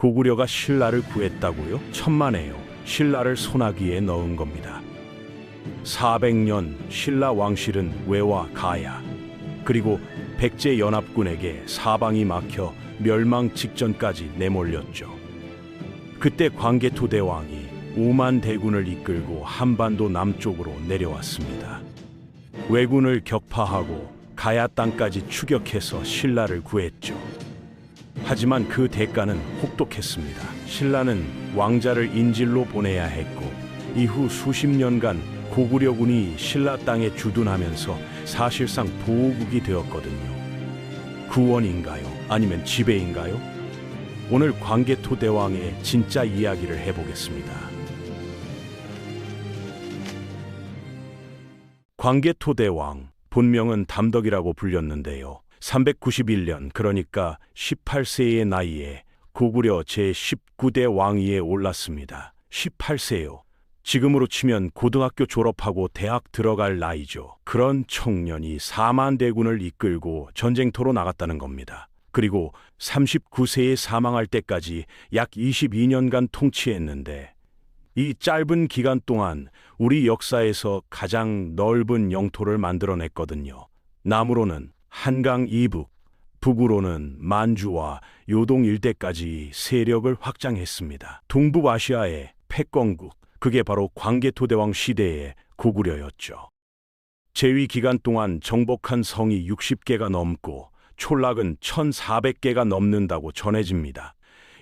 고구려가 신라를 구했다고요? 천만에요. 신라를 소나기에 넣은 겁니다. 400년 신라 왕실은 외와 가야 그리고 백제 연합군에게 사방이 막혀 멸망 직전까지 내몰렸죠. 그때 광개토 대왕이 5만 대군을 이끌고 한반도 남쪽으로 내려왔습니다. 왜군을 격파하고 가야 땅까지 추격해서 신라를 구했죠. 하지만 그 대가는 혹독했습니다. 신라는 왕자를 인질로 보내야 했고 이후 수십 년간 고구려군이 신라 땅에 주둔하면서 사실상 보호국이 되었거든요. 구원인가요? 아니면 지배인가요? 오늘 광개토 대왕의 진짜 이야기를 해보겠습니다. 광개토 대왕 본명은 담덕이라고 불렸는데요. 391년 그러니까 18세의 나이에 고구려 제19대 왕위에 올랐습니다. 18세요. 지금으로 치면 고등학교 졸업하고 대학 들어갈 나이죠. 그런 청년이 4만 대군을 이끌고 전쟁터로 나갔다는 겁니다. 그리고 39세에 사망할 때까지 약 22년간 통치했는데 이 짧은 기간 동안 우리 역사에서 가장 넓은 영토를 만들어냈거든요. 남으로는 한강 이북, 북으로는 만주와 요동 일대까지 세력을 확장했습니다. 동북아시아의 패권국, 그게 바로 광개토대왕 시대의 고구려였죠. 재위 기간 동안 정복한 성이 60개가 넘고 촌락은 1,400개가 넘는다고 전해집니다.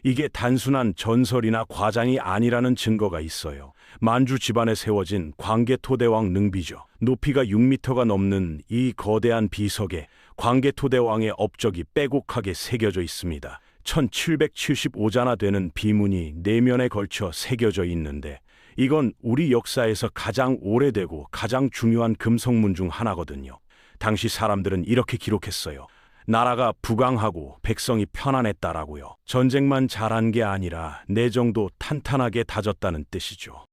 이게 단순한 전설이나 과장이 아니라는 증거가 있어요. 만주 집안에 세워진 광개토대왕 능비죠. 높이가 6미터가 넘는 이 거대한 비석에 광개토대 왕의 업적이 빼곡하게 새겨져 있습니다. 1775자나 되는 비문이 내면에 걸쳐 새겨져 있는데 이건 우리 역사에서 가장 오래되고 가장 중요한 금성문 중 하나거든요. 당시 사람들은 이렇게 기록했어요. 나라가 부강하고 백성이 편안했다라고요. 전쟁만 잘한 게 아니라 내정도 탄탄하게 다졌다는 뜻이죠.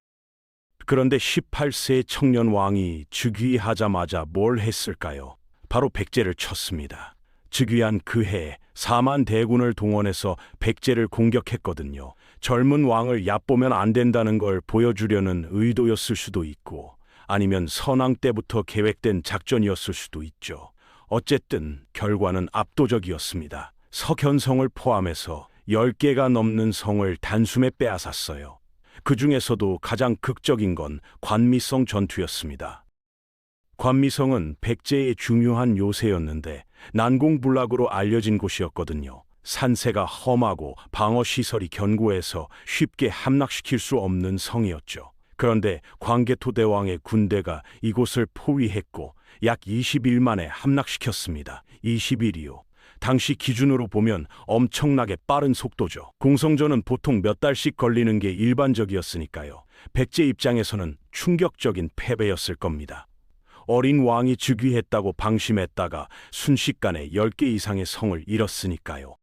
그런데 18세 청년 왕이 즉위하자마자 뭘 했을까요? 바로 백제를 쳤습니다. 즉위한 그해 4만 대군을 동원해서 백제를 공격했거든요. 젊은 왕을 얕보면 안 된다는 걸 보여주려는 의도였을 수도 있고 아니면 선왕 때부터 계획된 작전이었을 수도 있죠. 어쨌든 결과는 압도적이었습니다. 석현성을 포함해서 10개가 넘는 성을 단숨에 빼앗았어요. 그 중에서도 가장 극적인 건 관미성 전투였습니다. 관미성은 백제의 중요한 요새였는데 난공불락으로 알려진 곳이었거든요. 산세가 험하고 방어 시설이 견고해서 쉽게 함락시킬 수 없는 성이었죠. 그런데 광개토 대왕의 군대가 이곳을 포위했고 약 20일 만에 함락시켰습니다. 20일이요. 당시 기준으로 보면 엄청나게 빠른 속도죠. 공성전은 보통 몇 달씩 걸리는 게 일반적이었으니까요. 백제 입장에서는 충격적인 패배였을 겁니다. 어린 왕이 즉위했다고 방심했다가 순식간에 10개 이상의 성을 잃었으니까요.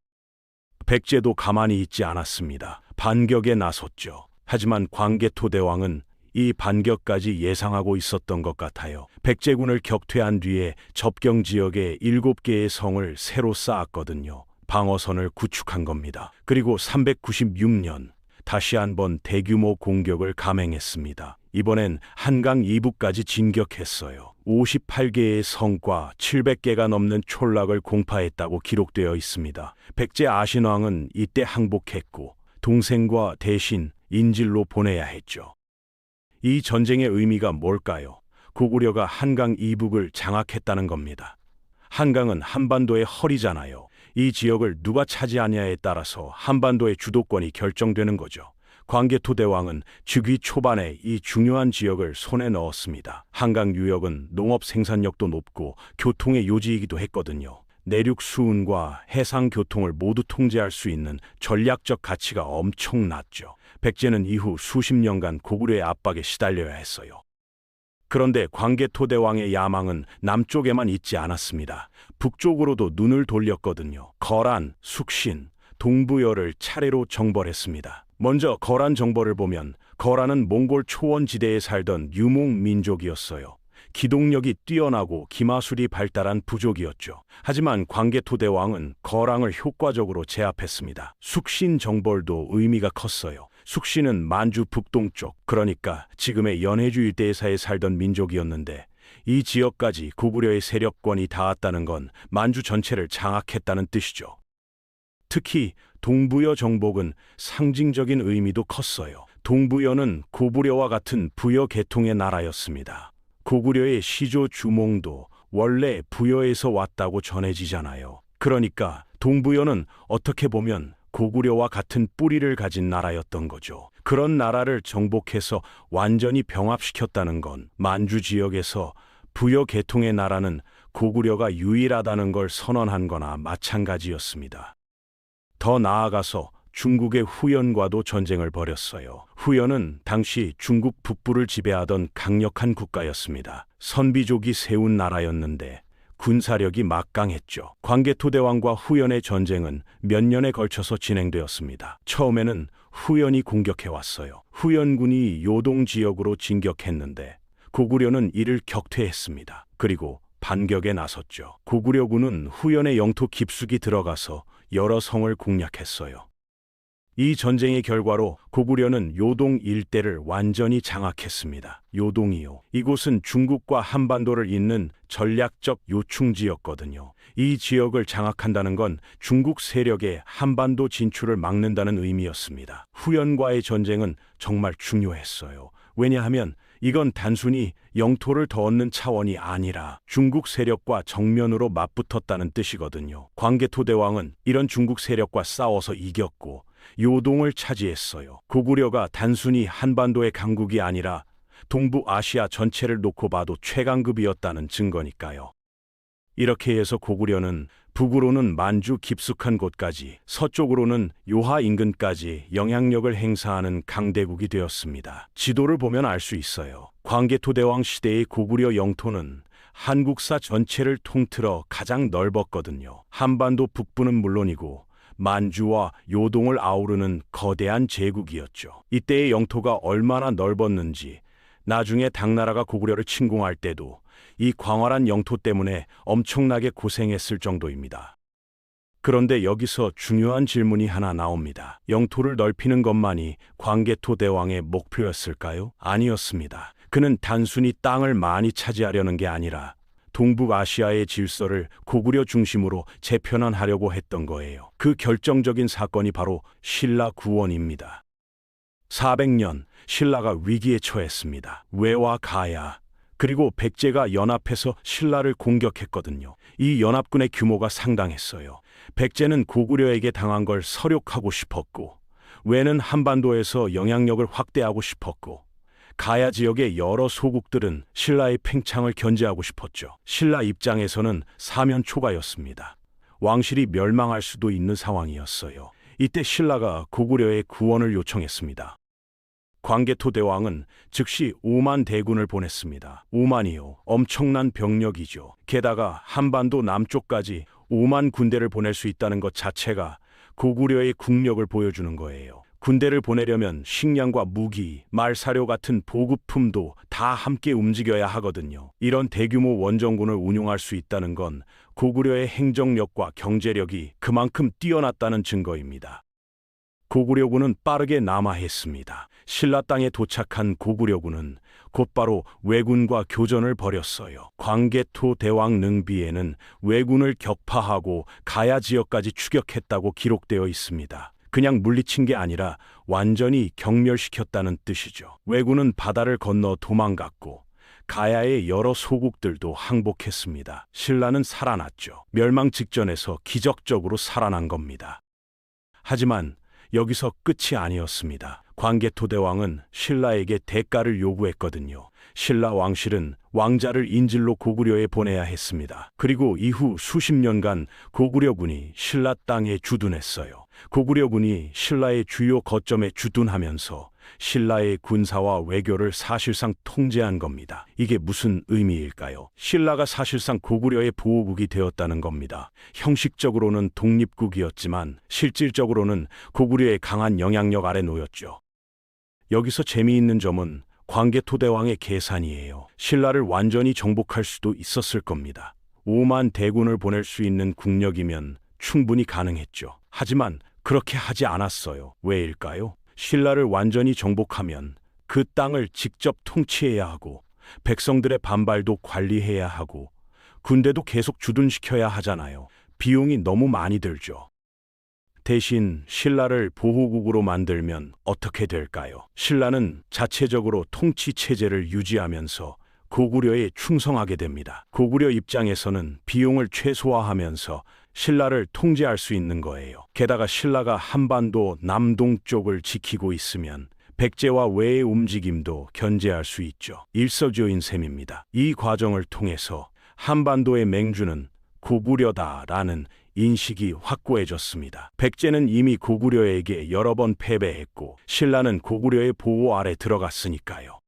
백제도 가만히 있지 않았습니다. 반격에 나섰죠. 하지만 광개토 대왕은 이 반격까지 예상하고 있었던 것 같아요. 백제군을 격퇴한 뒤에 접경 지역에 7개의 성을 새로 쌓았거든요. 방어선을 구축한 겁니다. 그리고 396년 다시 한번 대규모 공격을 감행했습니다. 이번엔 한강 이북까지 진격했어요. 58개의 성과 700개가 넘는 촌락을 공파했다고 기록되어 있습니다. 백제 아신왕은 이때 항복했고 동생과 대신 인질로 보내야 했죠. 이 전쟁의 의미가 뭘까요? 고구려가 한강 이북을 장악했다는 겁니다. 한강은 한반도의 허리잖아요. 이 지역을 누가 차지하냐에 따라서 한반도의 주도권이 결정되는 거죠. 광개토 대왕은 즉위 초반에 이 중요한 지역을 손에 넣었습니다. 한강 유역은 농업 생산력도 높고 교통의 요지이기도 했거든요. 내륙 수운과 해상 교통을 모두 통제할 수 있는 전략적 가치가 엄청났죠. 백제는 이후 수십 년간 고구려의 압박에 시달려야 했어요. 그런데 광개토 대왕의 야망은 남쪽에만 있지 않았습니다. 북쪽으로도 눈을 돌렸거든요. 거란, 숙신, 동부여를 차례로 정벌했습니다. 먼저 거란 정벌을 보면 거란은 몽골 초원 지대에 살던 유목 민족이었어요. 기동력이 뛰어나고 기마술이 발달한 부족이었죠. 하지만 광개토대왕은 거랑을 효과적으로 제압했습니다. 숙신 정벌도 의미가 컸어요. 숙신은 만주 북동쪽, 그러니까 지금의 연해주 일대에사에 살던 민족이었는데 이 지역까지 고구려의 세력권이 닿았다는 건 만주 전체를 장악했다는 뜻이죠. 특히 동부여 정복은 상징적인 의미도 컸어요. 동부여는 고구려와 같은 부여 계통의 나라였습니다. 고구려의 시조 주몽도 원래 부여에서 왔다고 전해지잖아요. 그러니까 동부여는 어떻게 보면 고구려와 같은 뿌리를 가진 나라였던 거죠. 그런 나라를 정복해서 완전히 병합시켰다는 건 만주 지역에서 부여 계통의 나라는 고구려가 유일하다는 걸 선언한 거나 마찬가지였습니다. 더 나아가서 중국의 후연과도 전쟁을 벌였어요. 후연은 당시 중국 북부를 지배하던 강력한 국가였습니다. 선비족이 세운 나라였는데 군사력이 막강했죠. 광개토대왕과 후연의 전쟁은 몇 년에 걸쳐서 진행되었습니다. 처음에는 후연이 공격해 왔어요. 후연군이 요동 지역으로 진격했는데 고구려는 이를 격퇴했습니다. 그리고 반격에 나섰죠. 고구려군은 후연의 영토 깊숙이 들어가서 여러 성을 공략했어요. 이 전쟁의 결과로 고구려는 요동 일대를 완전히 장악했습니다. 요동이요. 이곳은 중국과 한반도를 잇는 전략적 요충지였거든요. 이 지역을 장악한다는 건 중국 세력의 한반도 진출을 막는다는 의미였습니다. 후연과의 전쟁은 정말 중요했어요. 왜냐하면 이건 단순히 영토를 더 얻는 차원이 아니라 중국 세력과 정면으로 맞붙었다는 뜻이거든요. 광개토 대왕은 이런 중국 세력과 싸워서 이겼고 요동을 차지했어요. 고구려가 단순히 한반도의 강국이 아니라 동부 아시아 전체를 놓고 봐도 최강급이었다는 증거니까요. 이렇게 해서 고구려는 북으로는 만주 깊숙한 곳까지, 서쪽으로는 요하 인근까지 영향력을 행사하는 강대국이 되었습니다. 지도를 보면 알 수 있어요. 광개토대왕 시대의 고구려 영토는 한국사 전체를 통틀어 가장 넓었거든요. 한반도 북부는 물론이고 만주와 요동을 아우르는 거대한 제국이었죠. 이때의 영토가 얼마나 넓었는지 나중에 당나라가 고구려를 침공할 때도 이 광활한 영토 때문에 엄청나게 고생했을 정도입니다. 그런데 여기서 중요한 질문이 하나 나옵니다. 영토를 넓히는 것만이 광개토 대왕의 목표였을까요? 아니었습니다. 그는 단순히 땅을 많이 차지하려는 게 아니라 동북아시아의 질서를 고구려 중심으로 재편안하려고 했던 거예요. 그 결정적인 사건이 바로 신라 구원입니다. 400년 신라가 위기에 처했습니다. 왜와 가야 그리고 백제가 연합해서 신라를 공격했거든요. 이 연합군의 규모가 상당했어요. 백제는 고구려에게 당한 걸 서력하고 싶었고, 왜는 한반도에서 영향력을 확대하고 싶었고, 가야 지역의 여러 소국들은 신라의 팽창을 견제하고 싶었죠. 신라 입장에서는 사면 초가였습니다. 왕실이 멸망할 수도 있는 상황이었어요. 이때 신라가 고구려의 구원을 요청했습니다. 광개토 대왕은 즉시 5만 대군을 보냈습니다. 5만이요. 엄청난 병력이죠. 게다가 한반도 남쪽까지 5만 군대를 보낼 수 있다는 것 자체가 고구려의 국력을 보여주는 거예요. 군대를 보내려면 식량과 무기, 말사료 같은 보급품도 다 함께 움직여야 하거든요. 이런 대규모 원정군을 운용할 수 있다는 건 고구려의 행정력과 경제력이 그만큼 뛰어났다는 증거입니다. 고구려군은 빠르게 남하했습니다. 신라 땅에 도착한 고구려군은 곧바로 왜군과 교전을 벌였어요. 광개토 대왕 능비에는 왜군을 격파하고 가야 지역까지 추격했다고 기록되어 있습니다. 그냥 물리친 게 아니라 완전히 경멸시켰다는 뜻이죠. 왜군은 바다를 건너 도망갔고 가야의 여러 소국들도 항복했습니다. 신라는 살아났죠. 멸망 직전에서 기적적으로 살아난 겁니다. 하지만 여기서 끝이 아니었습니다. 광개토 대왕은 신라에게 대가를 요구했거든요. 신라 왕실은 왕자를 인질로 고구려에 보내야 했습니다. 그리고 이후 수십 년간 고구려군이 신라 땅에 주둔했어요. 고구려군이 신라의 주요 거점에 주둔하면서 신라의 군사와 외교를 사실상 통제한 겁니다. 이게 무슨 의미일까요? 신라가 사실상 고구려의 보호국이 되었다는 겁니다. 형식적으로는 독립국이었지만 실질적으로는 고구려의 강한 영향력 아래 놓였죠. 여기서 재미있는 점은 광개토대왕의 계산이에요. 신라를 완전히 정복할 수도 있었을 겁니다. 5만 대군을 보낼 수 있는 국력이면 충분히 가능했죠. 하지만 그렇게 하지 않았어요. 왜일까요? 신라를 완전히 정복하면 그 땅을 직접 통치해야 하고 백성들의 반발도 관리해야 하고 군대도 계속 주둔시켜야 하잖아요. 비용이 너무 많이 들죠. 대신 신라를 보호국으로 만들면 어떻게 될까요? 신라는 자체적으로 통치 체제를 유지하면서 고구려에 충성하게 됩니다. 고구려 입장에서는 비용을 최소화하면서 신라를 통제할 수 있는 거예요. 게다가 신라가 한반도 남동쪽을 지키고 있으면 백제와 외의 움직임도 견제할 수 있죠. 일석조인 셈입니다. 이 과정을 통해서 한반도의 맹주는 고구려다라는 인식이 확고해졌습니다. 백제는 이미 고구려에게 여러 번 패배했고 신라는 고구려의 보호 아래 들어갔으니까요.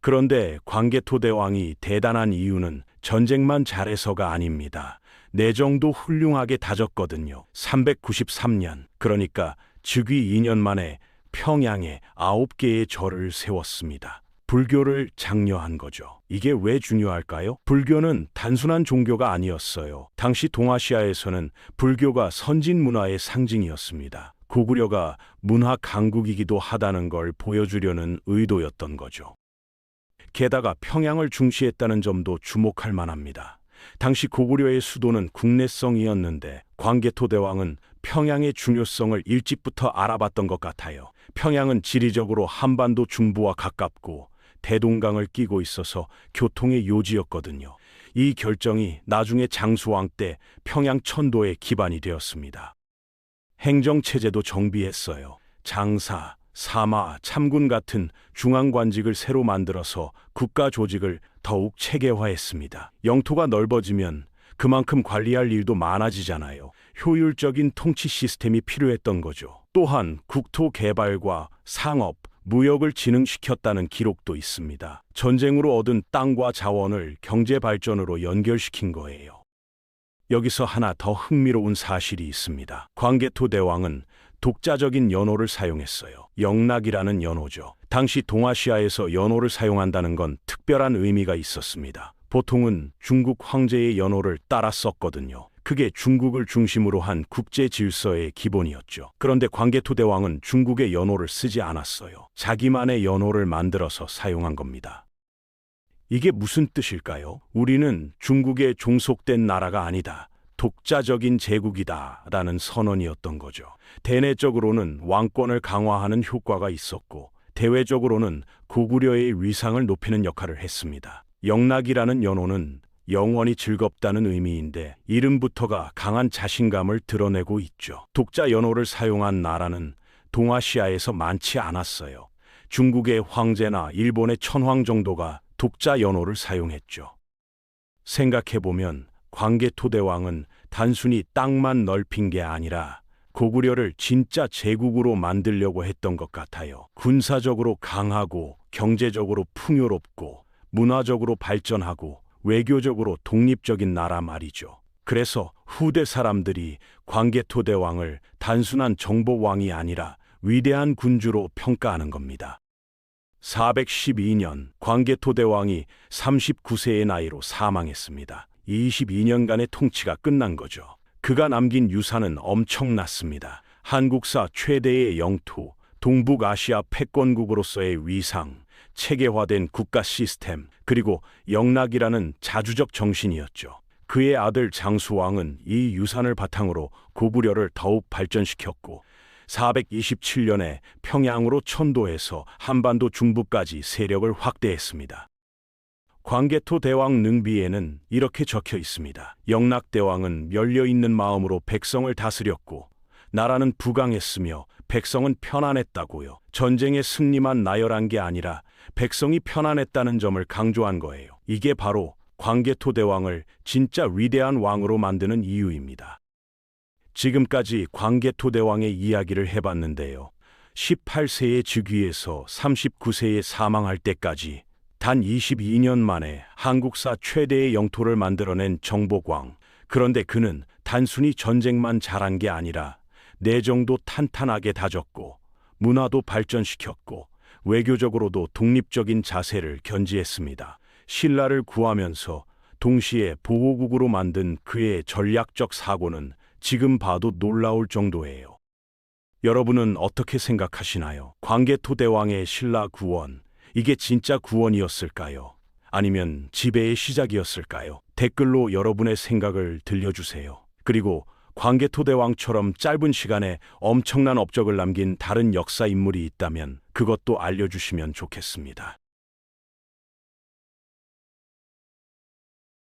그런데 광개토대왕이 대단한 이유는 전쟁만 잘해서가 아닙니다. 내정도 훌륭하게 다졌거든요. 393년, 그러니까 즉위 2년 만에 평양에 아홉 개의 절을 세웠습니다. 불교를 장려한 거죠. 이게 왜 중요할까요? 불교는 단순한 종교가 아니었어요. 당시 동아시아에서는 불교가 선진 문화의 상징이었습니다. 고구려가 문화 강국이기도 하다는 걸 보여주려는 의도였던 거죠. 게다가 평양을 중시했다는 점도 주목할 만합니다. 당시 고구려의 수도는 국내성이었는데 광개토대왕은 평양의 중요성을 일찍부터 알아봤던 것 같아요. 평양은 지리적으로 한반도 중부와 가깝고 대동강을 끼고 있어서 교통의 요지였거든요. 이 결정이 나중에 장수왕 때 평양 천도의 기반이 되었습니다. 행정체제도 정비했어요. 장사, 사마, 참군 같은 중앙관직을 새로 만들어서 국가 조직을 더욱 체계화했습니다. 영토가 넓어지면 그만큼 관리할 일도 많아지잖아요. 효율적인 통치 시스템이 필요했던 거죠. 또한 국토 개발과 상업, 무역을 진흥시켰다는 기록도 있습니다. 전쟁으로 얻은 땅과 자원을 경제 발전으로 연결시킨 거예요. 여기서 하나 더 흥미로운 사실이 있습니다. 광개토 대왕은 독자적인 연호를 사용했어요. 영락이라는 연호죠. 당시 동아시아에서 연호를 사용한다는 건 특별한 의미가 있었습니다. 보통은 중국 황제의 연호를 따라 썼거든요. 그게 중국을 중심으로 한 국제 질서의 기본이었죠. 그런데 광개토 대왕은 중국의 연호를 쓰지 않았어요. 자기만의 연호를 만들어서 사용한 겁니다. 이게 무슨 뜻일까요? 우리는 중국에 종속된 나라가 아니다. 독자적인 제국이다. 라는 선언이었던 거죠. 대내적으로는 왕권을 강화하는 효과가 있었고, 대외적으로는 고구려의 위상을 높이는 역할을 했습니다. 영락이라는 연호는 영원히 즐겁다는 의미인데 이름부터가 강한 자신감을 드러내고 있죠. 독자 연호를 사용한 나라는 동아시아에서 많지 않았어요. 중국의 황제나 일본의 천황 정도가 독자 연호를 사용했죠. 생각해보면 광개토대왕은 단순히 땅만 넓힌 게 아니라 고구려를 진짜 제국으로 만들려고 했던 것 같아요. 군사적으로 강하고 경제적으로 풍요롭고 문화적으로 발전하고 외교적으로 독립적인 나라 말이죠. 그래서 후대 사람들이 광개토대왕을 단순한 정보왕이 아니라 위대한 군주로 평가하는 겁니다. 412년 광개토대왕이 39세의 나이로 사망했습니다. 22년간의 통치가 끝난 거죠. 그가 남긴 유산은 엄청났습니다. 한국사 최대의 영토, 동북아시아 패권국으로서의 위상, 체계화된 국가 시스템, 그리고 영락이라는 자주적 정신이었죠. 그의 아들 장수왕은 이 유산을 바탕으로 고구려를 더욱 발전시켰고 427년에 평양으로 천도해서 한반도 중부까지 세력을 확대했습니다. 광개토 대왕 능비에는 이렇게 적혀 있습니다. 영락 대왕은 열려 있는 마음으로 백성을 다스렸고 나라는 부강했으며 백성은 편안했다고요. 전쟁의 승리만 나열한 게 아니라 백성이 편안했다는 점을 강조한 거예요. 이게 바로 광개토 대왕을 진짜 위대한 왕으로 만드는 이유입니다. 지금까지 광개토 대왕의 이야기를 해봤는데요. 18세의 즉위에서 39세에 사망할 때까지 단 22년 만에 한국사 최대의 영토를 만들어낸 정복왕. 그런데 그는 단순히 전쟁만 잘한 게 아니라 내정도 탄탄하게 다졌고 문화도 발전시켰고 외교적으로도 독립적인 자세를 견지했습니다. 신라를 구하면서 동시에 보호국으로 만든 그의 전략적 사고는 지금 봐도 놀라울 정도예요. 여러분은 어떻게 생각하시나요? 광개토 대왕의 신라 구원, 이게 진짜 구원이었을까요? 아니면 지배의 시작이었을까요? 댓글로 여러분의 생각을 들려주세요. 그리고 광개토대 왕처럼 짧은 시간에 엄청난 업적을 남긴 다른 역사 인물이 있다면 그것도 알려주시면 좋겠습니다.